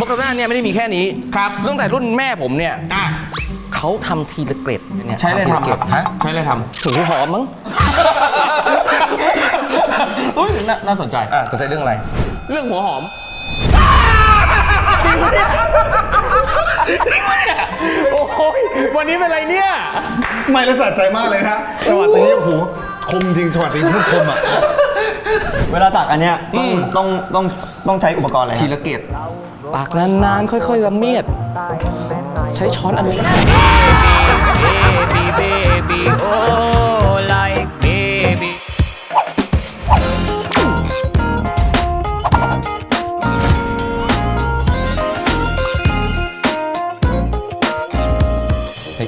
มอคคาน่าเนี่ยไม่ได้มีแค่นี้ครับตั้งแต่รุ่นแม่ผมเนี่ยอะเขาทำทีละเกร็ดเนี่ยใช้อะไรทีลทำเกคร็รัดบฮะใช้อะไรทถูหอมมั้งำอุ้ยน่าน่าสนใจ อะสนใจเรื่องอะไร เรื่องหัวหอมโอ้ยวันนี้เป็นไรเนี่ยไม่และสะใจมากเลยนะจังหวะตีโอ้โหคมจริงจังหวะตีพูดคมอะ เวลาตักอันเนี้ยต้องต้องต้องต้องใช้อุปกรณ์อะไรทีฮะละเกร็ด ปากนานๆ ค่อยๆละเมียด ใช้ช้อนอันนี้ baby, baby, oh, like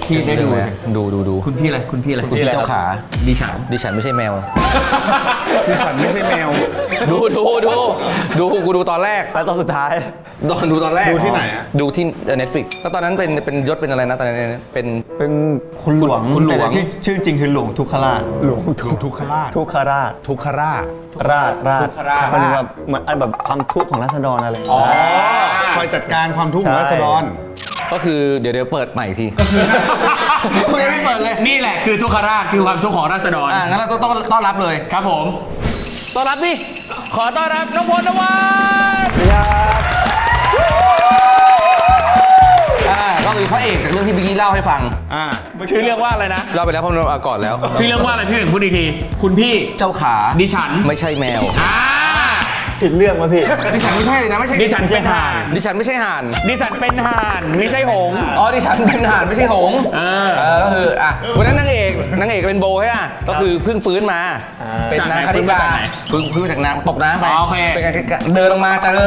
พี่ได้ดูดูดูดูคุณพี่อะไรคุณพี่อะไรคุณพี่เจ้าขา ดิฉัน ดิฉันไม่ใช่แมว ดิฉันไม่ใช่แมว ดูดูดูดูกูดูตอนแรกแล้วตอนสุดท้ายตอนดูตอนแรก ดูที่ไหนอะดูที่เน็ตฟลิกก็ตอนนั้นเป็นเป็นยศเป็นอะไรนะตอนนั้นเป็นเป็นคุณหลวงคุณหลวงแต่ชื่อชื่อจริงคือหลวงทุกขราชหลวงถูกทุกขราชทุกขราชทุกขราชราชราชทุกขราชมันแบบเหมือนแบบความทุกข์ของราษฎรอะไรอ๋อคอยจัดการความทุกข์ของราษฎร ก็คือเดี๋ยวเดี๋ยวเปิดใหม่อีกทีคุณยังไม่เปิดเลยนี่แหละคือทุกขราชคือความทุกข์ของราษฎรอ่างั้นเราต้องต้องต้อนรับเลย ครับผม ต้อนรับดิขอต้อนรับน้องพลนวัฒน์อ่าก็คือพระเอกจากเรื่องที่บิกกี้เล่าให้ฟังอ่าชื่อเรื่องว่าอะไรนะ เล่าไปแล้วเพราะเราก่อนแล้ว ชื่อเรื่องว่าอะไรพี่หนึ่งพูดอีกที คุณพี่เจ้าขาดิฉันไม่ใช่แมว อ่า ผิดเรื่องวะพี่ ดิฉันไม่ใช่เลยนะไม่ใช่ดิฉันเป็นห่าน ดิฉันไม่ใช่ห่านดิฉันเป็นห่านไม่ใช่หงส์ อ๋อดิฉันเป็นห่านไม่ใช่หงส์เออเออก็คืออะวันนั้นนางเอกนางเอกเป็นโบใช่ป่ะก็คือเพิ่งฟื้นมาอ่า เป็นนางคาริกาเพิ่งเพิ่งจากน้ำตกน้ำไปอ๋อโอเค เป็นการเดินลงมาเจอ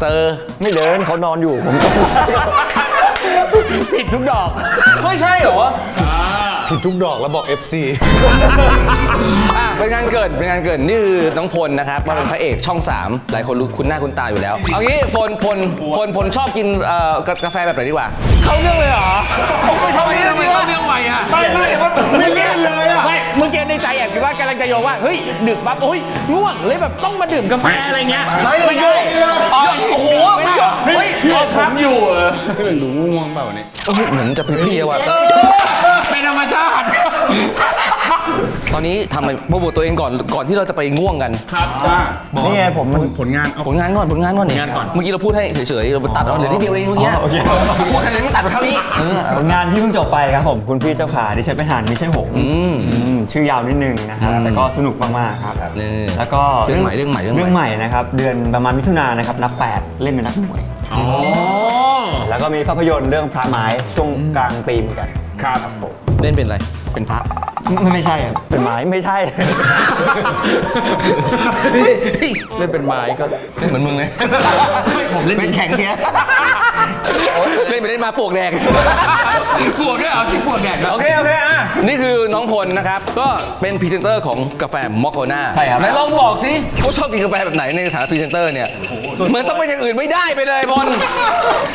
เจอไม่เดินเขานอนอยู่ผม ผิดทุกดอก ไม่ใช่เหรอ ผิดทุกดอกแล้วบอก FC อะเป็นงานเกิดเป็นงานเกิดนี่คือน้องพลนะครับมาเป็นพระเอกช่อง 3 หลายคนรู้คุ้นหน้าคุ้นตาอยู่แล้ว เอางี้พลพลพลพลชอบกินเอ่อกากาแฟแบบไหนดีกว่า เข้าเรื่องเลยเหรอไม่ทำไมทำไมเข้าเรื่องไวอะไม่ไม่เดี๋ยวมันไม่เล่นเลยอะไม่เมื่อกี้ในใจแอบคิดว่ากำลังจะโยงว่าเฮ้ยดึกปั๊บโอ้ยง่วงเลยแบบต้องมาดื่มกาแฟอะไรเงี้ยไม่เลยโยกไม่เลยอ๋อโอ้โหไม่โยกเฮ้ยผมอยู่เออพี่หนึ่งดูง่วงๆเปล่าวันนี้เอ้ยเหมือนจะเพลียๆว่ะ เป็นธรรมชาติ ตอนนี้ทำอะไรโปรโมทตัวเองก่อนก่อนที่เราจะไปง่วงกัน ครับจ้าบอกนี่ไงผมมัน ผลงานเอา ผลงานก่อนผลงานก่อนนี่ผลงานก่อน เมื่อกี้เราพูดให้เฉยๆเราไปตัดเอาเหลือนิดเดียวเองเมื่อกี้อ๋อโอเค พูดกันเลยไม่ตัดเท่านี้เออผลงานที่เพิ่งจบไปครับผมคุณพี่เจ้าขาดิฉันเป็นห่านไม่ใช่หงส์อืม อืมชื่อยาวนิดนึงนะครับอืมแต่ก็สนุกมากๆครับนี่แล้วก็เรื่องใหม่เรื่องใหม่เรื่องใหม่เรื่องใหม่นะครับเดือนประมาณมิถุนายนนะครับนับแปดเล่นเป็นนักมวย อ๋อ แล้วก็มีภาพยนตร์เรื่องพระไม้ช่วงกลางปีเหมือนกันครับเล่นเป็นอะไร เป็นพระ ไม่ไม่ใช่ครับเป็นไม้ไม่ใช่ เล่นเป็นไม้ก็เล่นเหมือนมึงเลยผมเล่นเป็นแข็งเชียร์เล่นไปเล่นมาปวกแดง ปวดด้วยเหรอที่ปวดแดดด้วย โอเค โอเค อะ นี่คือน้องพลนะครับ ก็เป็นพรีเซนเตอร์ของกาแฟมอคโคนาใช่ครับ ไหนลองบอกสิเขาชอบกินกาแฟแบบไหนในฐานะพรีเซนเตอร์เนี่ยเหมือนต้องเป็นอย่างอื่นไม่ได้ไปเลยพล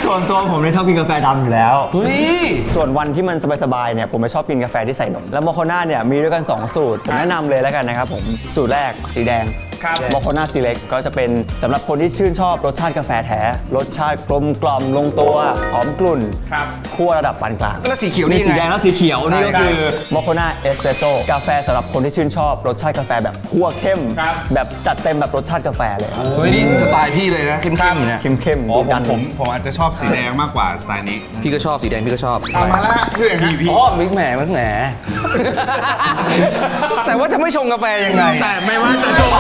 ส่วนตัวผมเนี่ยชอบกินกาแฟดำอยู่แล้ว เฮ้ย ส่วนวันที่มันสบายๆเนี่ยผมไม่ชอบกินกาแฟที่ใส่นม แล้วโมโคน่าเนี่ยมีด้วยกัน 2 สูตร ผมแนะนำเลยแล้วกันนะครับผม สูตรแรกสีแดง ครับโมโคน่าซีเล็กก็จะเป็นสำหรับคนที่ชื่นชอบรสชาติกาแฟแท้ รสชาติกลมกล่อมลงตัวหอมกลุ่นครับคั่วระดับปานกลางแล้วสีเขียวนี่มียังสีไงแดงและสีเขียวนี่ก็ใช่คือโมโคน่าเอสเปรสโซ่กาแฟสำหรับคนที่ชื่นชอบรสชาติกาแฟแบบคั่วเข้ม ครับแบบจัดเต็มแบบรสชาติกาแฟเลยเฮ้ยนี่สไตล์พี่เลยนะเข้มๆเนี่ยเข้มๆอ๋อดุผดัมนผมผมอาจจะชอบสีแดงมากกว่าสไตล์นี้พี่ก็ชอบสีแดงพี่ก็ชอบเอามาแล้วฮะพี่เอกฮะอ๋อมิกแหมมิกแหม แต่ว่าจะไม่ชงกาแฟยังไง แต่ไม่ว่าจะชง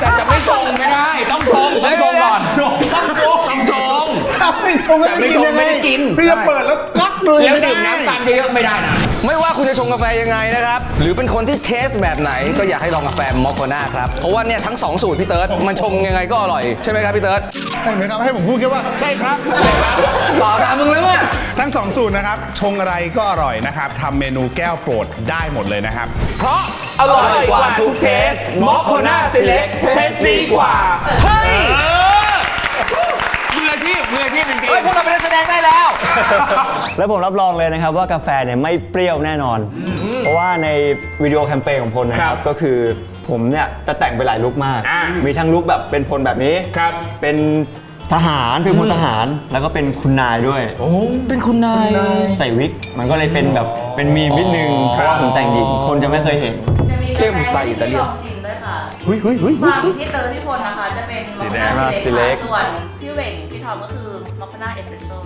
แต่จะไม่ส่งไม่ได้ ต้องชงต้องชงก่อน ต้องส่ง ถ้าไม่ชงก็จะกินยังไงไม่ได้กิน พี่จะเปิดแล้วกักเลยแล้วไม่ได้ดื่มน้ำตาลเยอะๆไม่ได้นะ ไม่ว่าคุณจะชงกาแฟยังไงนะครับ หรือเป็นคนที่เทสแบบไหน ก็อยากให้ลองกาแฟมอคโคนาครับ เพราะว่าเนี่ยทั้ง 2 สูตรพี่เติร์ดมันชงยังไงก็อร่อย ใช่ไหมครับพี่เติร์ดใช่ไหมครับ ให้ผมพูดแค่ว่าใช่ครับ ต่อตามมึงเลยว่ะทั้งสองสูตรนะครับ ชงอะไรก็อร่อยนะครับทำเมนูแก้วโปรดได้หมดเลยนะครับ เพราะอร่อยกว่าทุกเทสมอคโคน่าซีเล็กเทสดีกว่าเฮ้ย มืออาชีพมืออาชีพจริงเฮ้ยพวกเราเป็นนักแสดงได้แล้ว แล้วผมรับรองเลยนะครับว่ากาแฟเนี่ยไม่เปรี้ยวแน่นอน เพราะว่าในวิดีโอแคมเปญของพลนะคครัรับบก็คือผมเนี่ยจะแต่งไปหลายลุคมาก อ่ามีทั้งลุคแบบเป็นพลแบบนี้ครับ เป็นทหารเป็นพลทหารแล้วก็เป็นคุณนายด้วย เป็นคุณนาย ใส่วิกมันก็เลยเป็นแบบเป็นมีมนิดนึงเพราะว่าผมแต่งหญิงคนจะไม่เคยเห็น เข้มสไตล์อิตาเลียนลองชิมด้วยค่ะเฮ้ยเฮ้ยเฮ้ยฝั่งพี่เตอร์พี่พลนะคะ จะเป็นมอคคาน่าสีซีเล็เล็กกค่ะส่วนพี่เหว่งพี่ ทอมก็คือมอคคาน่าเอสเปรสโซ่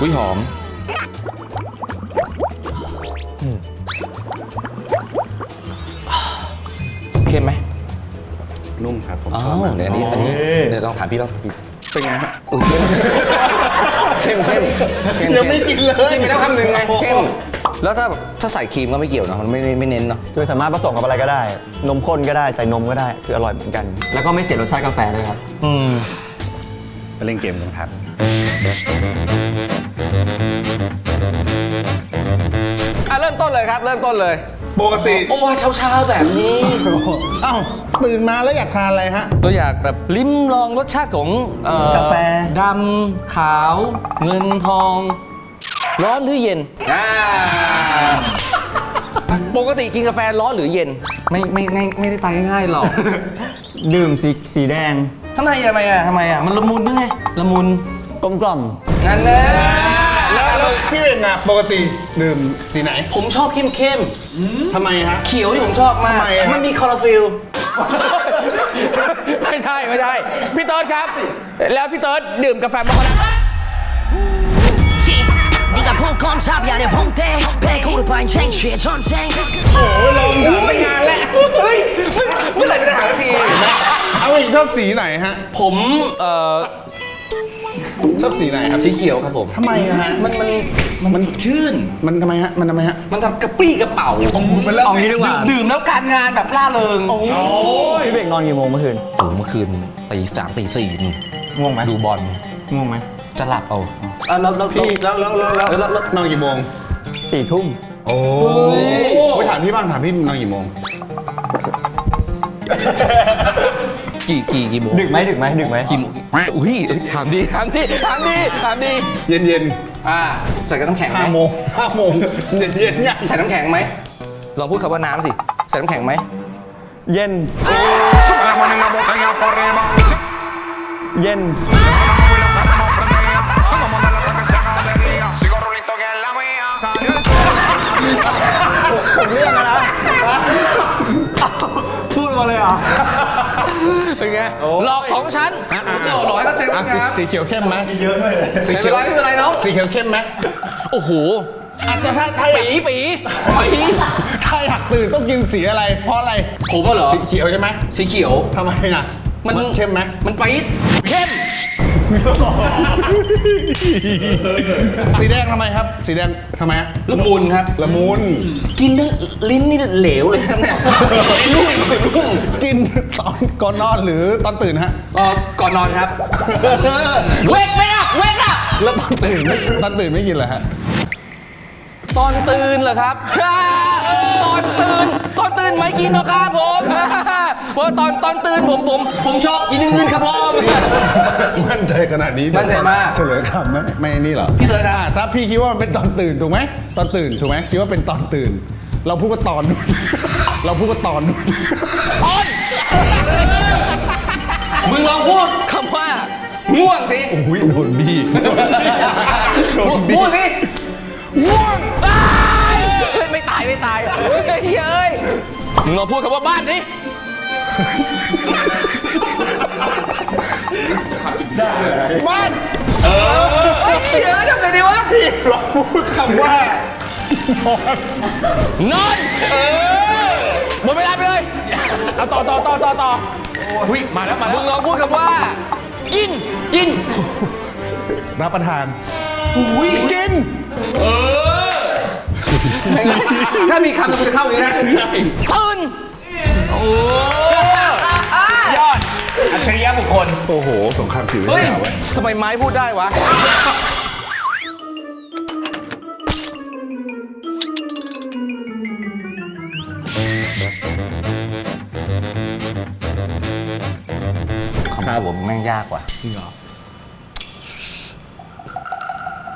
อุ้ยหอมเข้มไหมนุ่มครับผมอ๋อชอบมากเดี๋ยวอันนี้อันนี้เดี๋ยวลองถามพี่บ้างพี่เป็นไงฮะอุ้ยเข้มเข้มเข้มเข้มยังไม่กินเลยกินไปแล้วคำหนึ่งไงเข้มแล้วถ้าถ้าใส่ครีมก็ไม่เกี่ยวเนอะมันไม่ไม่ไม่เน้นเนาะคือสามารถผสมกับอะไรก็ได้ นมข้นก็ได้ใส่นมก็ได้คืออร่อยเหมือนกัน แล้วก็ไม่เสียรสชาติกาแฟเลยครับ อืม ไปเล่นเกมกันครับ อะเริ่มต้นเลยครับ เริ่มต้นเลย ปกติโอ้เช้าเช้าๆแบบนี้ เอ้า ตื่นมาแล้วอยากทานอะไรฮะเราอยากแบบลิ้มลองรสชาติของเอ่อกาแฟ ดำขาว เงินทอง ร้อนหรือเย็น อ่า ปกติกินกาแฟร้อนหรือเย็น ไม่ไม่ไม่ไม่ได้ตายง่ายๆหรอก ดื่มสีสีแดง ทำไมทำไมอ่ะทำไมอ่ะมันละมุนด้วยไงละมุน กลมกล่อม นั่นแน่ แล้วแล้วพี่เองอะปกติดื่มสีไหน ผมชอบเข้มเข้ม ทำไมฮะ ๆเขียวที่ผมชอบมาก ทำไมอะ มันมีคลอโรฟิล ไม่ใช่ไม่ใช่พี่เติร์ดครับ แล้วพี่เติร์ดดื่มกาแฟมอคคาน่า 네가 볼건 잡이 안에 홍대 배고를 파인 챙취의 전쟁 ไม่งานแล้วเฮ้ยเมื่อไหร่จะหาสักที เอาเองชอบสีไหนฮะ ผมเอ่อชอบสีไหนครับ สีเขียวครับผม ทำไมอะฮะ มันมันมันชื่น มันทำไมฮะ มันทำไมฮะ มันทำกระปรี้กระเป๋าเป็นเรื่องเอางี้ดีกว่า ดื่มแล้วการงานแบบล่าเริงโอ้พี่เบกนอนกี่โมงเมื่อคืนโหเมื่อคืนตีสามตีสี่นู่นง่วงไหมดูบอลง่วงไหมจะหลับเอาอะแล้วแล้วพี่แล้วแล้วแล้วแล้วเออแล้วแล้วนอนกี่โมงสี่ทุ่มโอ้ไปถามพี่บ้างถามพี่นอนกี่โมง กี่กี่กี่โมงดึกไหมดึกไหมดึกไหมกี่โมงอุ้ยเอ้ยถามดีถามดีถามดีถามดีเย็นเย็นอ่าใส่กับน้ำแข็งไหมห้าโมงห้าโมงเย็นเย็นไงใส่น้ำแข็งไหมลองพูดคำว่าน้ำสิใส่น้ำแข็งไหมเย็นเย็น พูดมาเลยเหรอะ เป็นไงหลอกสองชั้นโอ้โหหลอกให้เข้าใจอะว่าสีน้ำสีเขียวเข้มไหมเยอะเลยสีไม่เขีเป็ยนวไรไม่เป็นไรน้องสีเขียวเข้มไหมโอ้โหอะแต่ถ้าถ้าปีปีปีถ้าอยากตื่นต้องกินสีอะไร เพราะอะไรผมอะเหรอสีเขียวใช่ไหมสีเขียว ทำไมน่ะ มันเข้มไหม มันปี๊ดเข้ม สีแดงทำไมครับ สีแดงทำไมฮะละมุนครับ ละมุน กินทั้งลิ้นนี่เหลวเลยครับเนี่ยนุ่มนุ่มกินตอนก่อนนอนหรือตอนตื่นฮะ เอ่อก่อนนอนครับ เวกไม่อะเวกอะแล้วตอนตื่นไม่ตอนตื่นไม่กินเหรอฮะ ตอนตื่นเหรอครับ ตอนตื่น ตอนตื่นไม่กินหรอกครับผมเพราะตอนตอนตื่นผมผมผมชอบกินอย่างอื่นครับผมมั่นใจขนาดนี้มั่นใจมาก เฉลยคำไหมไม่นี่เหรอพี่เลยครับอะถ้าพี่คิดว่ามันเป็นตอนตื่นถูกไหมตอนตื่นถูกไหมคิดว่าเป็นตอนตื่น เราพูดว่าตอนนู่นเราพูดว่าตอนนู่นต้นมึงลองพูดคำว่าง่วงสิ อุ้ยโดนบี้โดนบี้พูดสิ ง่วงอ้ายไม่ตายไม่ตายเฮ้ยเฮ้ยมึงลองพูดคำว่าบ้านสิบ้านเฮ้ยเดี๋ยวทำไงดีวะเราพูดคำว่า นอนเออหมดเวลาไปเลยเอาต่อต่อต่อต่อต่ออุ้ยมาแล้วมาแล้มึงลองพูดคำว่า กินกินรับประทานอุ้ ยกินถ้ามีคำหนึงกูจะเข้าอย่างนี้นะตื่นยอด อัจฉริยะบุคคล โอ้โห สงครามจิ๋วเฮ้ยยาวเว้ยทำไมไม้พูดได้วะครับผมแม่งยากว่ะ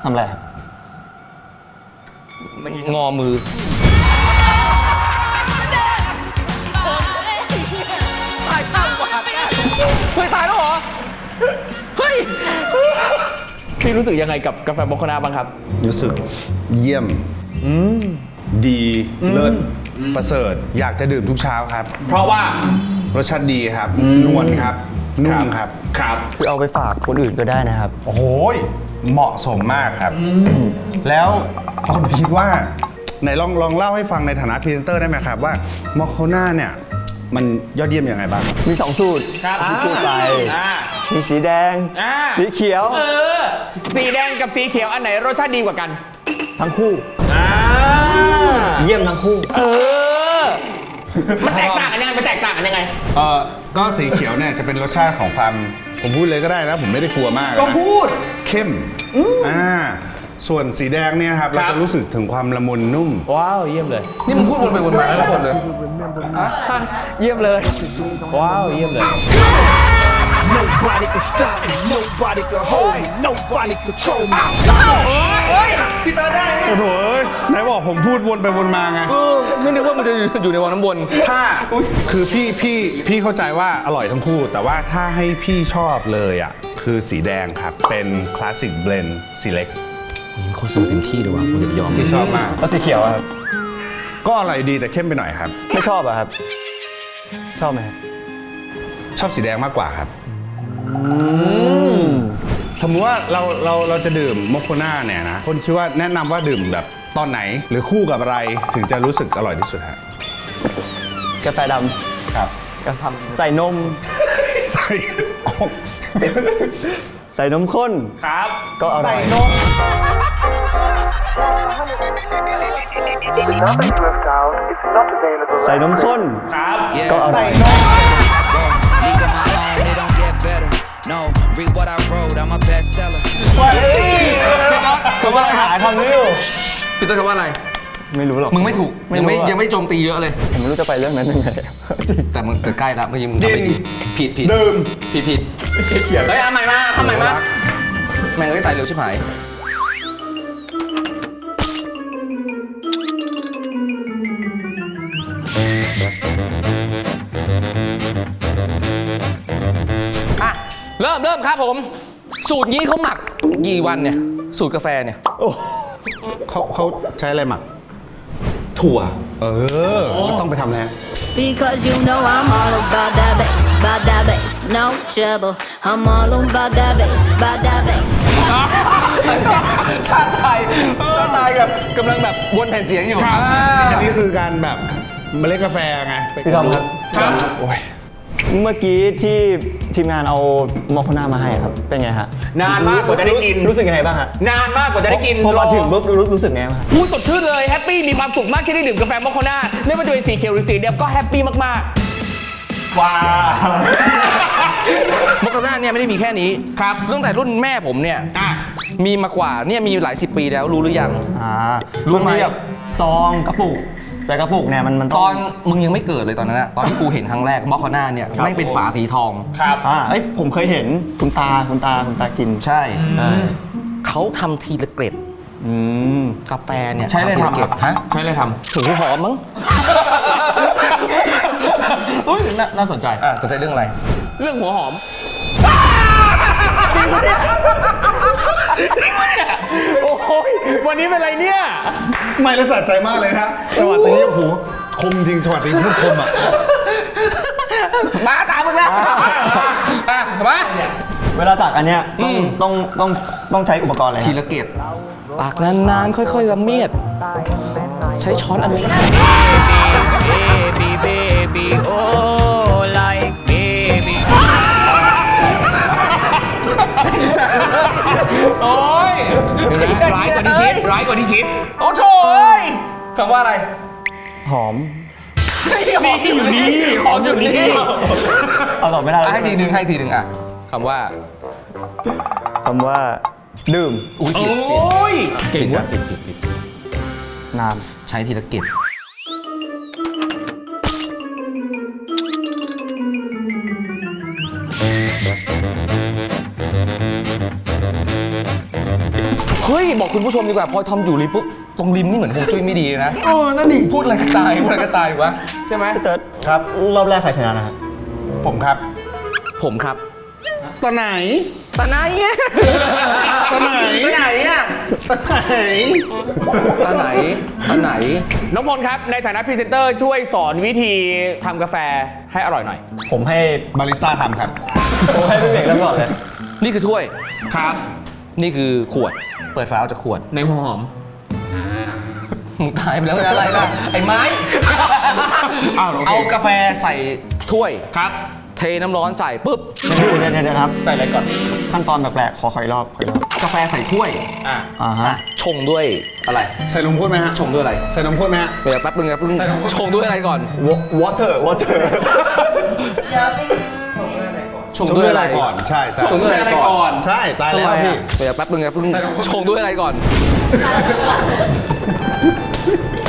ทำอะไรครับ งอมือ ตายตั้งว่ะเฮ้ยตายแล้วเหรอพี่รู้สึกยังไงกับกาแฟโมคานาบ้างครับ รู้สึกเยี่ยมดีเลิศประเสริฐ อยากจะดื่มทุกเช้าครับ เพราะว่ารสชาติดีครับ นวลครับนุ่มครับ ครับ คือเอาไปฝากคนอื่นก็ได้นะครับ โอ้โหยเหมาะสมมากครับ แล้ว ตอนคิดว่าไหนลองลองเล่าให้ฟังในฐานะพรีเซนเตอร์ได้ไหมครับว่ามอคโคน่าเนี่ยมันยอดเยี่ยมยังไงบ้าง มี 2 สูตรครับที่พูดไปอ่ามีสีแดง อ่า สีเขียว เออสีแดงกับสีเขียวอันไหนรสชาติดีกว่ากันทั้งคู่ อ่าเยี่ยมทั้งคู่ เออมันแตกต่างกันยังไงมันแตกต่างกันยังไงเออก็สีเขียวเนี่ยจะเป็นรสชาติของความผมพูดเลยก็ได้นะผมไม่ได้กลัวมากนะ ก็พูด เข้ม อ่า ส่วนสีแดงเนี่ยครับครัเราบจะรู้สึกถึงความละมุนนุ่ม ว้าวเยี่ยมเลยนี่มึงพูดวนไปวนมาแล้วทุกคนเลยเยี่ยมเลย ว้าวเยี่ยมเลย Nobody can stop me, nobody can hold me, nobody control me. โอ้โหเอ้ยไหนบอกผมพูดวนไปวนมาไง เออไม่นึกว่ามันจะอยู่ในวังน้ำวนถ้าคือพี่พี่พี่เข้าใจว่าอร่อยทั้งคู่ แต่ว่าถ้าให้พี่ชอบเลยอะ คือสีแดงครับ เป็นคลาสสิกเบลนสีเล็ก โฆษณาเต็มที่เลยว่ะกูจะไปยอมที่ชอบมากแล้วสีเขียวอะครับ ก็อร่อยดีแต่เข้มไปหน่อยครับ ไม่ชอบอะครับ ชอบไหมครับชอบสีแดงมากกว่าครับสมมติว่าเราเราเราจะดื่มโมโคน่าเนี่ยนะ คนคิดว่าแนะนำว่าดื่มแบบตอนไหนหรือคู่กับอะไรถึงจะรู้สึกอร่อยที่สุดฮะกาแฟดำครับกาแฟใส่นม ใส่อ๋อใส่นมข้นครับ ก็อร่อย ใส่นม ข้น ครับก็อร่อย League of my own, it don't get better. No, read what I wrote, I'm a bestseller. คำว่าอะไรครับหาคำนี้อยู่พี่ต้นคำว่าอะไร ไม่รู้หรอก มึงไม่ถูกไม่ยังรู้ไม่อะยังไม่โจมตีเยอะเลย ผมไม่รู้จะไปเรื่องนั้นยังไงจริง แต่มึงแต่ใกล้แล้วเมื่อกี้มึงทำไม่ดีผิดผิดดื่ม ผิดผิดเฮ้ยเอาใหม่มาทำใหม่มาแม่งเอ้ยตายเร็วชิบหาย ริ่มเริ่มครับผม สูตรนี้เขาหมักกี่วันเนี่ย สูตรกาแฟเนี่ย เขาเขาใช้อะไรหมัก ถั่ว เออก็ต้องไปทำแล้ว Because you know I'm all about that bass, about that bass, no trouble. I'm all about that bass, about that bass. ชาติไทยชาติไทยกับกำลังแบบวนแผ่นเสียงอยู่อันนี้คือการแบบเมล็ดกาแฟไงพี่ทอมครับครับโอ้ย เมื่อกี้ที่ทีมงานเอามอคโคน่ามาให้ครับ เป็นไงฮะนานมากกว่าจะได้กิน รู้สึกยังไงบ้างฮะนานมากกว่าจะได้กินพอมาถึงรปุ๊บรู้รู้สึกไงบ้างฮะพูดสดชื่นเลยแฮปปี้มีความสุขมากที่ได้ดื่มกาแฟโมโคนาไม่ว่าจะเป็นสีเขียวหรือสีแดงก็แฮปปี้มากว้าวมกราเนี่ยไม่ได้มีแค่นี้ครับตั้งแต่รุ่นแม่ผมเนี่ยๆอะมีมากว่าเนี่ยมีหลายสิบปีแล้วรู้หรือยังอ่ารู้ไหมนแบบซองกระปุก แต่กระปุกเนี่ยมันมันตต้อองนมึงยังไม่เกิดเลยตอนนั้นอะตอนที่กูเห็นครั้งแรกมอคอน่าเนี่ยไม่งเป็นฝาสีทอง ครับอ่าเอ้ยผมเคยเห็นคุณตาคุณตาคุณตากินใช่ ใช่เขาทำทีละเกล็ดอืมกาแฟเนี่ยใช้อะไรทีละทำเกคล็รัดบฮะใช้อะไรทถูหอมมั้งำอุ้ยน่าน่าสนใจ อะสนใจเรื่องอะไร เรื่องหัวหอม จริงปะเนี่ยจริงปะเนี่ยโอ้ยวันนี้เป็นไรเนี่ย ไม่และสะใจมากเลยนะจังหวัดนี้โอ้โหคมจริงจังหวัดนี้พูดคมอะ มาตามมึงแล้วอะมาเวลาตักอันเนี้ยต้องอืมต้องต้องต้องใช้อุปกรณ์อะไรทีฮะละเกล็ดตากนานๆ ค่อยๆละเมียด ใช้ช้อนอันนี้ Baby, baby, oh, โอ้ยร้ายกว่าที่คิดร้ายกว่าที่คิด โอ้โถเอ้ยคำว่าอะไร หอมนี่ที่อยู่นี่หอมอยู่นี่เอาตอบไม่ได้อะแล้วให้ทีหนึ่งให้ทีหนึ่งอะคำว่าคำว่า ดื่ม อุ้ยโอผิดผิด้ยเก่งผิดว่ะผิดผิดผิดน้ใช้ทีละเกล็ด ยบอกคุณผู้ชมดีกว่าพอทอมอยู่ริมปุ๊บตรงริมนี่เหมือนฮวงจุ้ยไม่ดีเลยนะำโอ้นั่นดิพูดอะไรก็ตายพูดอะไรก็ตายวะใช่ไหมพี่เติร์ดครับ รอบแรกใครชนะนะฮะผมครับ ผมครับตอนไหนตาไหนายตอนไหนตอนไหนอะตอนไหนตอนไหนตอนไหน น้องพลครับ ในฐานะพรีเซนเตอร์ช่วยสอนวิธีทำกาแฟให้อร่อยหน่อย ผมให้บาริสต้าทำครับ ผมให้พี่เบกเริ่มก่อนเลย นี่คือถ้วย ครับ นี่คือขวด เปิดฝาออกจากขวด ในหัวหอม มึงตายไปแล้วอะไรล่ะ ไอ้ไม้ อ้าวโอเค เอากาแฟใส่ถ้วย ครับ เทน้ำร้อนใส่ปุ๊บ เดี๋ยวเดี๋ยวเดี๋ยวครับ ใส่อะไรก่อน ขั้นตอนแปลกๆขอขออีกรอบขออีกรอบกาแฟใส่ถ้วยอะ อ่าฮะอะชงด้วยอะไร ใส่นมข้นไหมฮะ ชงด้วยอะไร ใส่นมข้นไหมฮะ เดี๋ยวแป๊บนึงครับเพิ่งชงด้วยอะไรก่อน water water ชงด้วยอะไรก่อน ใช่ใช่ชงด้วยอะไรก่อนใช่ตายทำแล้ไมวอะพี่เดี๋ยวแป๊บนึงครับเพิ่งชงด้วยอะไรก่อน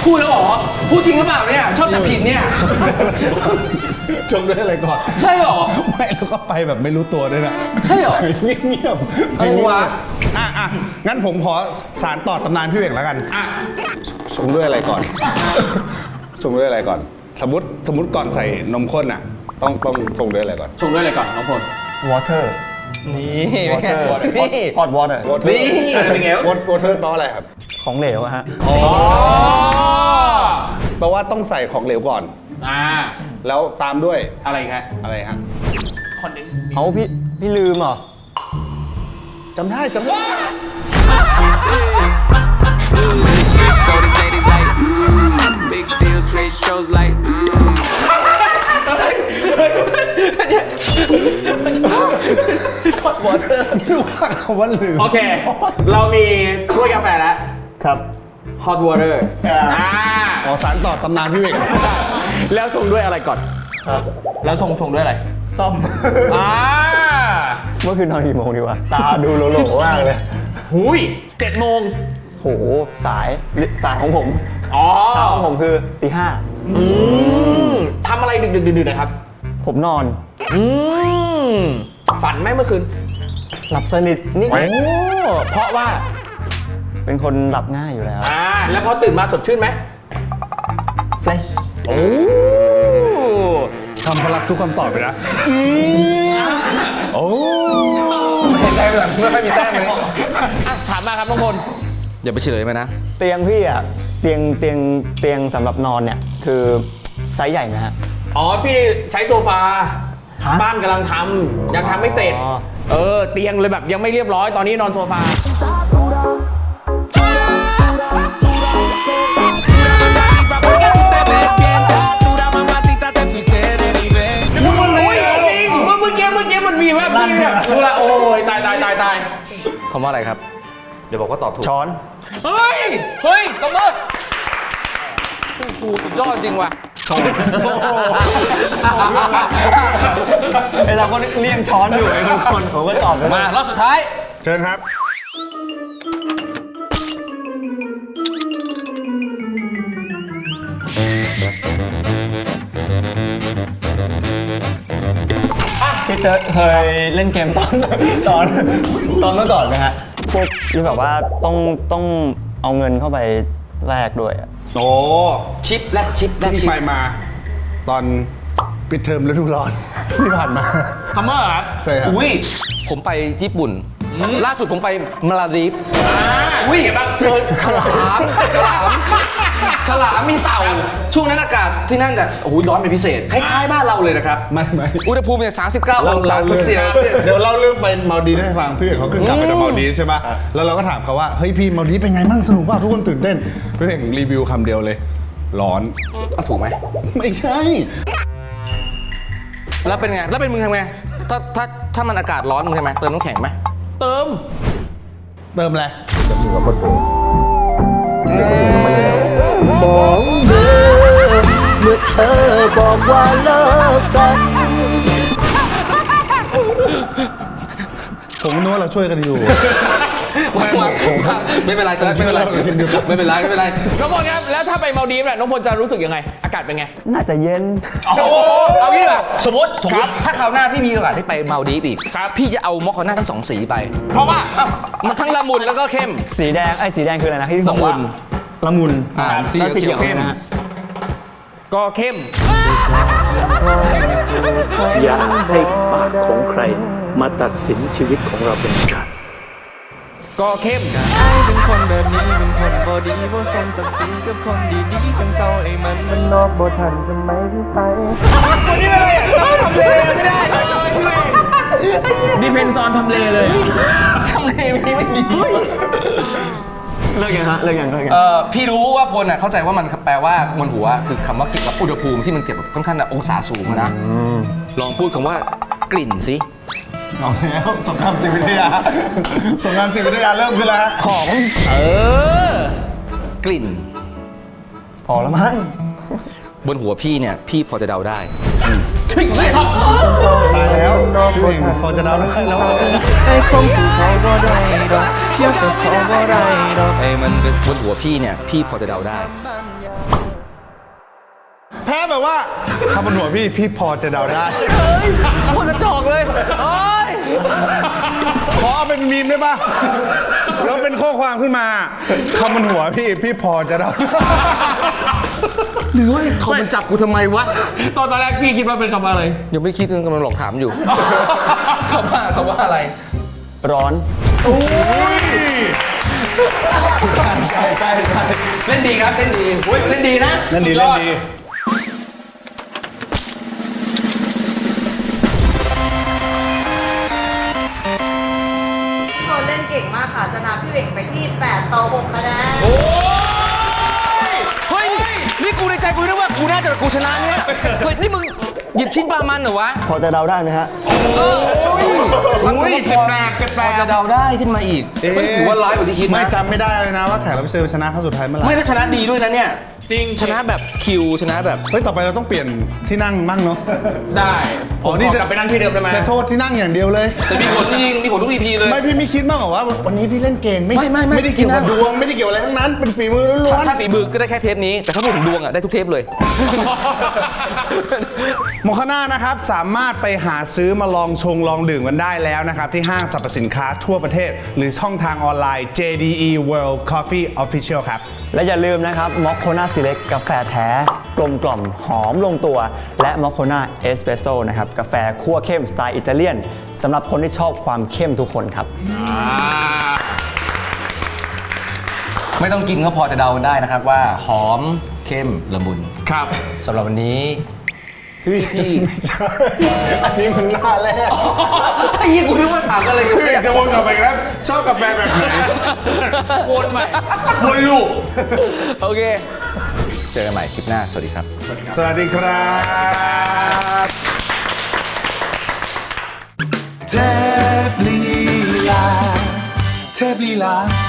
พูดแล้วเหรอพูดจริงหรือเปล่าเนี่ย ชอบจับผิดเนี่ยชมด้วยอะไรก่อน ใช่เหรอ ไม่แล้วก็ไปแบบไม่รู้ตัวด้วยนะ ใช่เหรอ เงียบๆอะไรวะอะอะงั้นผมขอสารต่อตำนานพี่เวงแล้วกันอะชงด้วยอะไรก่อนชงด้วยอะไรก่อน สมมติสมมติก่อนใส่นมข้นอะ ต้องต้องชงด้วยอะไรก่อน ชงด้วยอะไรก่อนน้องพล water นี่เป็นไง water นี่ hot water นี่เป็นไงวอวอเทอร์แปลว่าอะไรครับ ของเหลวอะฮะอ๋อแปลว่าต้องใส่ของเหลวก่อน อ่า แล้วตามด้วยอะไรอีกฮะอะไรฮะคอนเดนเอาพี่พี่ลืมเหรอ จำได้จำได้ So these ladies like, mm, big deal, straight shows like, mm. ว่าคำว่าลืมโอเค เรามีถ้วยกาแฟแล้ว ครับ hot water อ่าอ๋อสารต่อตำนานพี่เวงแล้วชงด้วยอะไรก่อน ครับ แล้วชงชงด้วยอะไร ซ่อม อ่า เมื่อคืนนอนกี่โมงดีวะ ตาดูโหลๆมากเลย หุยเจ็ดโมง โห สาย สายของผมอ๋อ เช้าของผมคือตีห้า อืมทำอะไรดึกดึกดื่นๆนะครับ ผมนอน อืม ฝันไหมเมื่อคืน หลับสนิทนี่โอ้เพราะว่าเป็นคนหลับง่ายอยู่แล้วอ่าแล้วพอตื่นมาสดชื่นไหม fresh โอ้คำพลักทุกคำตอบไปนะโอ้เห็นใจไปหลังไม่ค่อยมีแต้มเลยอะถามมาครับน้องพลอย่าไปเฉลยมานะ เตียงพี่อะเตียงเตียงเตียงสำหรับนอนเนี่ย คือไซส์ใหญ่ไหมฮะอ๋อพี่ใช้โซฟาฮะบ้านกำลังทำยังทำไม่เสร็จอ๋อ เออ เตียงเลยแบบยังไม่เรียบร้อยตอนนี้นอนโซฟา Porque tú te ves bien dura, mamacita, te fuiste de nivel. อุ้ยจริงเมื่อเมื่อกี้เมื่อกี้มันมีแบบมีแบบรู้ละโอ้ยตายตายตายตายคำว่าอะไรครับ เดี๋ยวบอกว่าตอบถูก ช้อน เฮ้ย เฮ้ยตบมือโอ้โหสุดยอดจริงว่ะ ไอเราก็เลี่ยงช้อนอยู่ไอ้คนคนผมก็ตอบไปมารอบสุดท้าย เชิญครับ พี่เตอร์เคยเล่นเกมตอนตอนตอนเมื่อก่อนไหมฮะพวกที่แบบว่าต้องต้องเอาเงินเข้าไปแลกด้วยอะ โอ้ชิปแลกชิปแลกที่ชิปไปมา ตอนปิดเทอมฤดูร้อน ที่ผ่านมา ซัมเมอร์ครับใช่ครับ อุ้ยผมไปญี่ปุ่น ล่าสุดผมไปมาลาดีฟอุ้ยเจอฉลามฉลาม ฉลามมีเต่า ช่วงนั้นอากาศที่นั่นจะโอ้โหร้อนเป็นพิเศษ คล้ายๆบ้านเราเลยนะครับ ไม่ไม่อุณหภูมิเนี่ย39องศาเซลเซียส เดี๋ยวเล่าเรื่องไปมาลดีฟให้ฟังพี่เอกเขาขึ้นกลับมาจากมาลดีฟใช่ปะแล้วเราก็ถามเขาว่าเฮ้ยพี่มาลดีฟเป็นไงบ้างสนุกป่ะทุกคนตื่นเต้นพี่เอกรีวิวคำเดียวเลย ร้อนเอาถูกไหมไม่ใช่ แล้วเป็นไงแล้วเป็นมึงทำไงถ้าถ้าถ้ามันอากาศร้อนมึงทำไมเติมน้ำแข็งไหม เติม เติมอะไรเมื่อเธอบอกว่าเลิกกันผมนึกว่าเราช่วยกันอยู่ ไม่ไม่เป็นไรไม่เป็นไรไม่เป็นไรไม่เป็นไรน้องพลครับแล้วถ้าไปเมาดีฟเนี่ยน้องพลจะรู้สึกยังไง อากาศเป็นไง น่าจะเย็นโอ้โหเอางี้ดีกว่าสมมติสมมติถ้าคราวหน้าพี่มีโอกาสได้ไปเมาดีฟอีกครับพี่จะเอามอคคาน่าทั้งสองสีไป เพราะว่ามันทั้งละมุนแล้วก็เข้ม สีแดงไอ้สีแดงคืออะไรนะที่พี่บอกว่าละมุนละมุนอ่าสีแล้วสีเขียวเข้มก็เข้มอย่าให้ปากของใครมาตัดสินชีวิตของเราเป็นขาด ก็เข้มไอ้เป็นคนแบบนี้เป็นคนบอดีบ่สมศักดิ์ศรีกับคนดีๆจังเจ้าไอ้มันมันนอกบ่ทันทำไมที่ไปคนนี้อะไรอะต้องทำเลไม่ได้เลยดิเพนซอนทำเลเลยทำเลมีไม่ดีเลิกยังฮะเลิกยังเลิกยังเออพี่รู้ว่าพลน่ะเข้าใจว่ามันแปลว่าบนหัวคือคำว่าเกี่ยวกับอุณหภูมิที่มันเก็บแบบค่อนข้างแบบองศาสูงอะนะลองพูดคำว่ากลิ่นสิ เอาแล้วสงครามจิตวิทยา สงครามจิตวิทยาเริ่มขึ้นแล้วฮะหอมเออ กลิ่น พอแล้วมั้งบนหัวพี่เนี่ย พี่พอจะเดาได้ตายแล้วพี่เองพอจะเดาได้แล้ว ไอ้คงสู่เขาบ่ได้ดอกเทียบกับเขาบ่ได้ดอกไอ้มันเป็นบนหัวพี่เนี่ย พี่พอจะเดาได้ แพ้แบบว่าคำบนหัวพี่พี่พอจะเดาได้ คนกระจอกเลย โอ้ย ขอเอาเป็นมีมได้ปะแล้วเป็นข้อความขึ้นมาคำบนหัวพี่พี่พอจะเดาได้ หรือว่าเขามันจับกูทำไมวะ ตอนตอนแรกพี่คิดว่าเป็นคำอะไร ยังไม่คิดกำลังหลอกถามอยู่ เขาว่าเขาว่าอะไร ร้อน ใช่ใช่ใช่เล่นดีครับ เล่นดีเฮ้ยเล่นดีนะเล่นดีเล่นดี ชนะพี่เหว่งไปที่ 8 ต่อ 6 คะแนน เฮ้ย นี่กูในใจกูนึกว่ากูน่าจะกูชนะเนี่ย เฮ้ย นี่มึง หยิบชิ้นปลามันเหรอวะพอจะเดาได้ไหมฮะ สักอุ้ยพเจ็อบแปลกเจ็บแปลพอกจะเดาได้ขึ้นมาอีกเฮ้ยถือว่าร้ายกว่าที่คิดไม่นะจำไม่ได้เลยนะว่าแขกรับเชิญชนะครั้งสุดท้ายเมื่อไหร่ไม่ได้ชนะดีด้วยนะเนี่ย จริงชนะแบบคิวชนะแบบ เฮ้ยต่อไปเราต้องเปลี่ยนที่นั่งมั่งเนาะ ได้ผมขอกลับไปนั่งที่เดิมได้ไหมจะโทษที่นั่งอย่างเดียวเลย แต่มีผลจริงมีผลทุก EP เลย ไม่พี่ไม่คิดบ้างเหรอว่า วันนี้พี่เล่นเก่งไม่ไม่ไม่ไม่ไม่ได้เกี่ยวกับที่นั่งดวงไม่ได้เกี่ยวอะไรทั้งนั้นเป็นฝีมือล้วนถ้าฝีมือก็ได้แค่เทปนี้ แต่ถ้าพูดถึงดวงอะได้ทุกเทปเลยๆโมคาน่านะครับสามารถไปหาซื้อมาลองชงลองดื่มกันได้แล้วนะครับ ที่ห้างสรรพสินค้าทั่วประเทศ หรือช่องทางออนไลน์ JDE World Coffee Official ครับ และอย่าลืมนะครับมอคโคนาซีเล็กกาแฟแท้ กลมกล่อมหอมลงตัว และมอคโคนาเอสเปรสโซ่นะครับ กาแฟคั่วเข้มสไตล์อิตาเลียนสำหรับคนที่ชอบความเข้มทุกคนครับ ไม่ต้องกินก็พอจะเดากันได้นะครับว่าหอมเข้มละมุนครับสำหรับวันนี้ พี่พี่อันนี้มันหน้าแรกไอ้ยี่กูนึกว่าถามอะไรกันพี่เนี่ยจะวนกลับไปอีกแล้วชอบกาแฟแบบไหนวนใหม่วนลูกโอเค เจอกันใหม่คลิปหน้า สวัสดีครับ สวัสดีครับ เทพลีลา เทพลีลา